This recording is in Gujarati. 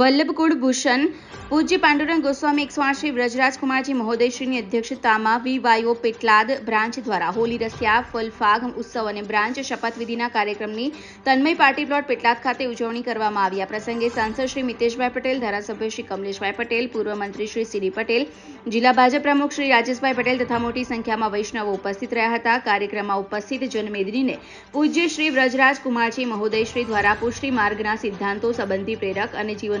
વલ્લભકુળ ભૂષણ, પૂજ્ય પાંડુરંગ ગોસ્વામી શ્રી વ્રજરાજકુમારજી મહોદયશ્રીની અધ્યક્ષતામાં વીવાયો પેટલાદ બ્રાન્ચ દ્વારા હોલી રસિયા, ફલફાગ ઉત્સવ અને બ્રાન્ચ શપથવિધિના કાર્યક્રમની તન્મય પાર્ટી પ્લોટ પેટલાદ ખાતે ઉજવણી કરવામાં આવી. આ પ્રસંગે સાંસદ શ્રી મિતેશભાઈ પટેલ, ધારાસભ્ય શ્રી કમલેશભાઈ પટેલ, પૂર્વ મંત્રી શ્રી સીડી પટેલ, જિલ્લા ભાજપ પ્રમુખ શ્રી રાજેશભાઈ પટેલ તથા મોટી સંખ્યામાં વૈષ્ણવો ઉપસ્થિત રહ્યા હતા. કાર્યક્રમમાં ઉપસ્થિત જનમેદનીને પૂજ્ય શ્રી વ્રજરાજ કુમારજી મહોદયશ્રી દ્વારા પુષ્ટિ માર્ગના સિદ્ધાંતો સંબંધી પ્રેરક અને જીવન